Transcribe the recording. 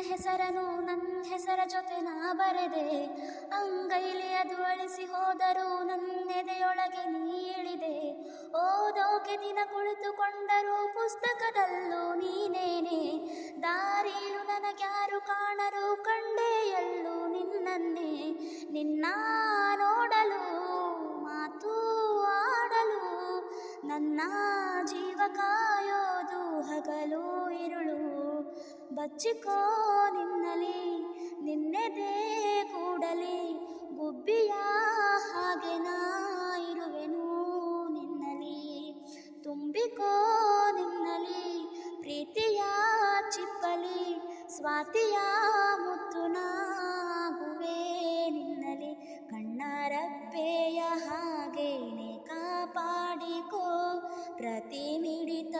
ಹೆಸರನು ನನ್ನ ಹೆಸರ ಜೊತೆ ನಾ ಬರೆದೆ. ಅಂಗೈಲಿ ಅದು ಅಳಿಸಿ ಹೋದರೂ ನನ್ನೆದೆಯೊಳಗೆ ನೀ ಇಳಿದೆ. ಓದೋಕೆ ದಿನ ಕುಳಿತುಕೊಂಡರೂ ಪುಸ್ತಕದಲ್ಲೂ ನೀನೇನೆ. ದಾರಿಲು ನನಗ್ಯಾರು ಕಾಣರು ಕಂಡೆಯಲ್ಲೂ ನಿನ್ನನ್ನೇ. ನಿನ್ನ ನೋಡಲು, ಮಾತು ಆಡಲು, ನನ್ನ ಜೀವ ಕಾಯೋದು ಹಗಲು. ಬಚ್ಚಿಕೋ ನಿನ್ನಲಿ ನಿನ್ನೆದೇ ಕೂಡಲಿ, ಗುಬ್ಬಿಯ ಹಾಗೆ ನಾ ಇರುವೆನು ನಿನ್ನಲಿ ತುಂಬಿಕೋ ನಿನ್ನಲಿ ಪ್ರೀತಿಯ ಚಿಪ್ಪಲಿ, ಸ್ವಾತಿಯ ಮುತ್ತುನಾಗುವೆ ನಿನ್ನಲಿ ಕಣ್ಣಾರಪ್ಪೆಯ ಹಾಗೇನೆ ಕಾಪಾಡಿಕೋ ಪ್ರತಿನಿಡಿತ